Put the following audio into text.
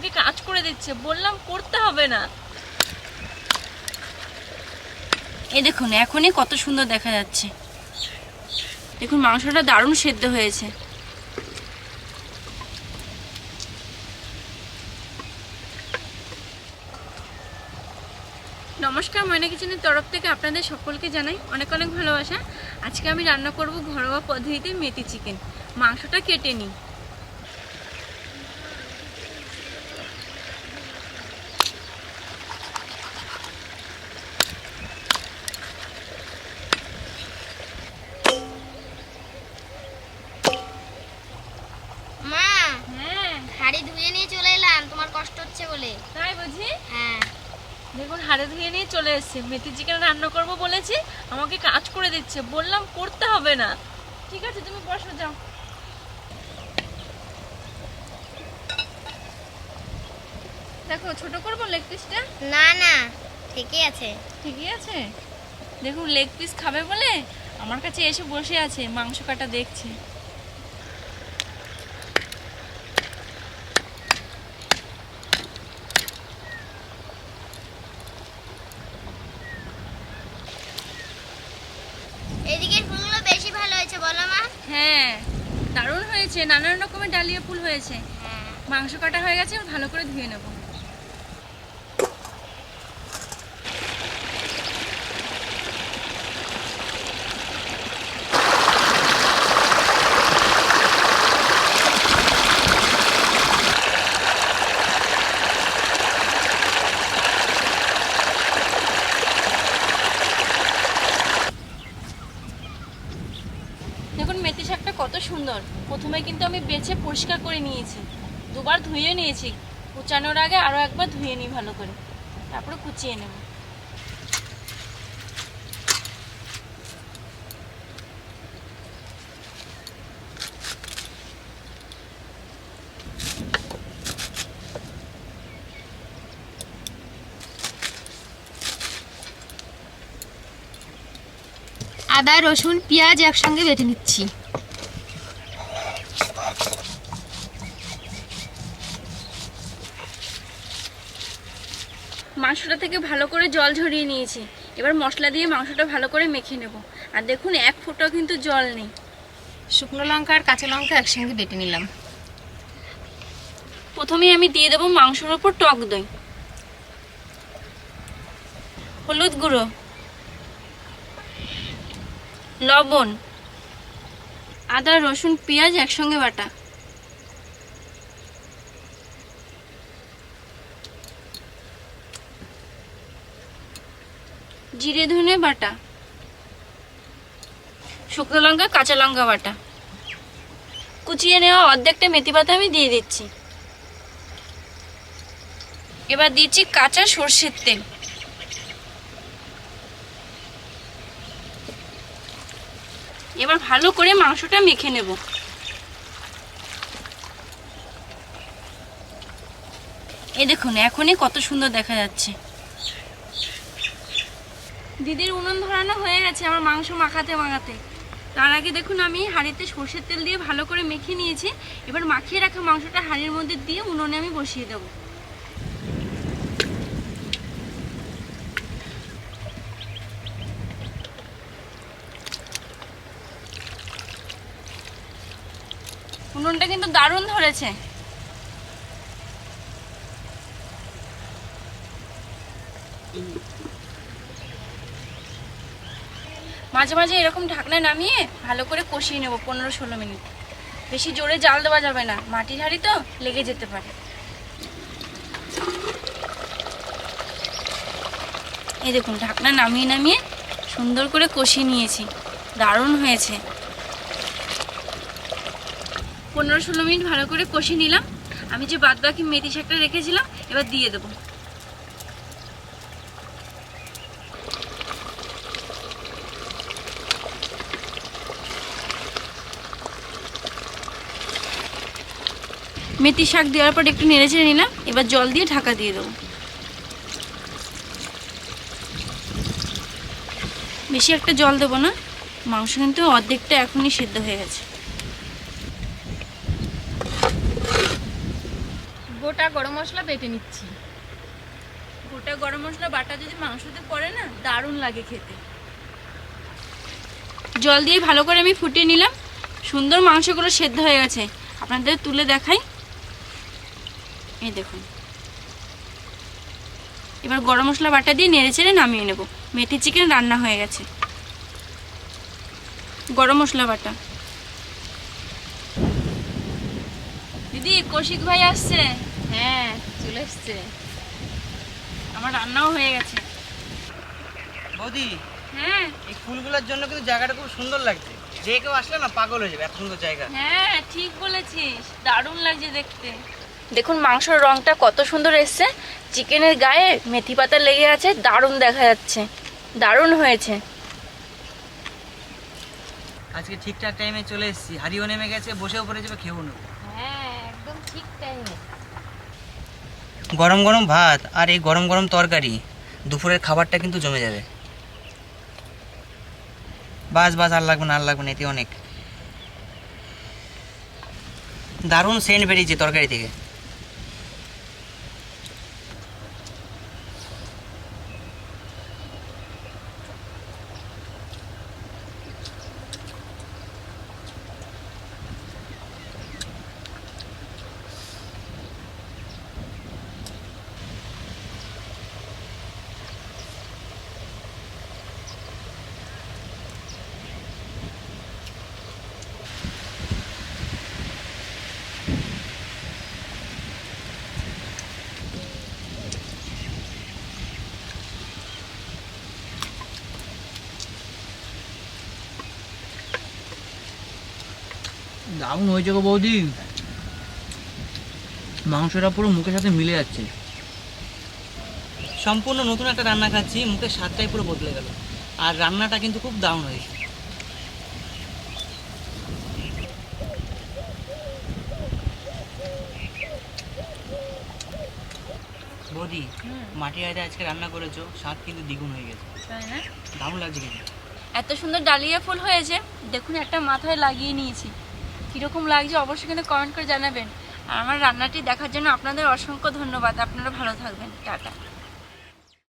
আমাকে কাজ করে দিচ্ছে। বললাম, করতে হবে না। এই দেখুন, এখনই কত সুন্দর দেখা যাচ্ছে। দেখুন, মাংসটা দারুণ সেদ্ধ হয়েছে। নমস্কার, ময়না কিচেনের তরফ থেকে আপনাদের সকলকে জানাই অনেক অনেক ভালোবাসা। আজকে আমি রান্না করব ঘরোয়া পদ্ধতিতে মেথি চিকেন। মাংসটা কেটে নিই মা হ্যাঁ হাড়ি ধুয়ে নিয়ে চলে এলাম তোমার কষ্ট হচ্ছে বলে। তাই বুঝি? হ্যাঁ। দেখুন হাড়ে ধুয়ে নিয়ে চলে এসেছে। মেথি চিকেন রান্না করব বলেছি? আমাকে কাজ করে দিচ্ছে। বললাম করতে হবে না। ঠিক আছে তুমি বসো যাও। দেখো ছোট করব লেগ পিসটা না না ঠিকই আছে। ঠিকই আছে? দেখুন লেগ পিস খাবে বলে আমার কাছে এসে বসে আছে মাংস কাটা দেখছে এদিকের ফুলগুলো বেশি ভালো হয়েছে বলো মা হ্যাঁ দারুণ হয়েছে। নানান রকমের ডালিয়া ফুল হয়েছে। হ্যাঁ। মাংস কাটা হয়ে গেছে ভালো করে ধুয়ে নেব। দেখুন, মেথি শাকটা কত সুন্দর। প্রথমে কিন্তু আমি বেছে পরিষ্কার করে নিয়েছি। দুবার ধুয়ে নিয়েছি। কুচানোর আগে আরও একবার ধুয়ে নিই ভালো করে। তারপরে কুচিয়ে নেব। আদা রসুন পেঁয়াজ একসঙ্গে বেটে নিচ্ছি। মাংসটা থেকে ভালো করে জল ঝরিয়ে নিয়েছি। এবার মশলা দিয়ে মাংসটা ভালো করে মেখে নেব। আর দেখুন এক ফোঁটাও কিন্তু জল নেই। শুকনো লঙ্কা আর কাঁচা লঙ্কা একসঙ্গে বেটে নিলাম। প্রথমেই আমি দিয়ে দেবো মাংসের ওপর টক দই। হলুদ গুঁড়ো। লবণ, আদা, রসুন, পেঁয়াজ একসঙ্গে বাটা। জিরে, ধনে বাটা। শুকনো লঙ্কা, কাঁচা লঙ্কা বাটা। কুচিয়ে নেওয়া অর্ধেকটা মেথি পাতা আমি দিয়ে দিচ্ছি। এবার দিচ্ছি কাঁচা সর্ষের তেল। এবার ভালো করে মাংসটা মেখে নেব। এই দেখুন, এখনই কত সুন্দর দেখা যাচ্ছে। দিদির উনুন ধরানো হয়ে গেছে আমার মাংস মাখাতে মাখাতে। তার আগে দেখুন, আমি হাঁড়িতে সর্ষের তেল দিয়ে ভালো করে মেখে নিয়েছি। এবার মাখিয়ে রাখা মাংসটা হাঁড়ির মধ্যে দিয়ে উনুনে আমি বসিয়ে দেবো। উনুনটা কিন্তু দারুণ ধরেছে। মাঝে মাঝে এরকম ঢাকনা নামিয়ে ভালো করে কষিয়ে নেব পনেরো ষোলো মিনিট। বেশি জোরে জাল দেওয়া যাবে না, মাটির হাঁড়ি তো লেগে যেতে পারে। এই দেখুন, ঢাকনা নামিয়ে নামিয়ে সুন্দর করে কষিয়ে নিয়েছি, দারুণ হয়েছে। পনেরো ষোলো মিনিট ভালো করে কষিয়ে নিলাম। আমি যে বাদ বাকি মেথি শাকটা রেখেছিলাম, এবার দিয়ে দেবো। মেথি শাক দেওয়ার পর একটু নেড়ে চেড়ে নিলাম, এবার জল দিয়ে ঢাকা দিয়ে দেবো। বেশি একটা জল দেবো না, মাংস কিন্তু অর্ধেকটা এখনই সিদ্ধ হয়ে গেছে। গোটা গরম মশলা বেটে নিচ্ছি। গোটা গরম মশলা বাটা যদি মাংসতে পড়ে না দারুণ লাগে খেতে। জল দিয়ে ভালো করে আমি ফুটিয়ে নিলাম। সুন্দর মাংসগুলো সেদ্ধ হয়ে গেছে। আপনাদের তুলে দেখাই। এই দেখুন। এবার গরম মশলা বাটা দিয়ে নেড়ে চেড়ে নামিয়ে নেব। মেথি চিকেন রান্না হয়ে গেছে। গরম মশলা বাটা। দিদি কৌশিক ভাই আসছে। হ্যাঁ চলে এসছে। আমার রান্নাও হয়ে গেছে। বৌদি হ্যাঁ। এই ফুলগুলোর জন্য কিন্তু জায়গাটা খুব সুন্দর লাগছে। যে কেউ আসলে না পাগল হয়ে যাবে এত সুন্দর জায়গা। হ্যাঁ ঠিক বলেছিস। দারুণ লাগছে দেখতে। দেখুন মাংসর রংটা কত সুন্দর এসছে। চিকেনের গায়ে মেথি পাতা লেগে আছে দারুণ দেখা যাচ্ছে। দারুণ হয়েছে। আজকে ঠিকঠাক টাইমে চলে এসেছি। হারিও নেমে গেছে বসেও পড়ে যাবে খেয়েও নেব। হ্যাঁ একদম ঠিক টাইমে গরম গরম ভাত আর এই গরম গরম তরকারি, দুপুরের খাবারটা কিন্তু জমে যাবে। বাস বাস, আর লাগবে না, আর লাগবে না, এতে অনেক। দারুণ সেন্ট বেরিয়েছে তরকারি থেকে। দারুণ হয়েছে গো বৌদি। মাংসটা পুরো মুখের সাথে মিলে যাচ্ছে। সম্পূর্ণ নতুন একটা রান্না খাচ্ছি মুখের স্বাদটাই পুরো বদলে গেল। আর রান্নাটা কিন্তু খুব দারুণ হয়েছে। বৌদি মাটি আয়দা আজকে রান্না করেছ স্বাদ কিন্তু দ্বিগুণ হয়ে গেছে। তাই না? দারুণ লাগছে কিন্তু। এত সুন্দর ডালিয়া ফুল হয়েছে দেখুন একটা মাথায় লাগিয়ে নিয়েছি। কীরকম লাগছে অবশ্যই কিন্তু কমেন্ট করে জানাবেন। আর আমার রান্নাটি দেখার জন্য আপনাদের অসংখ্য ধন্যবাদ। আপনারা ভালো থাকবেন। টাটা।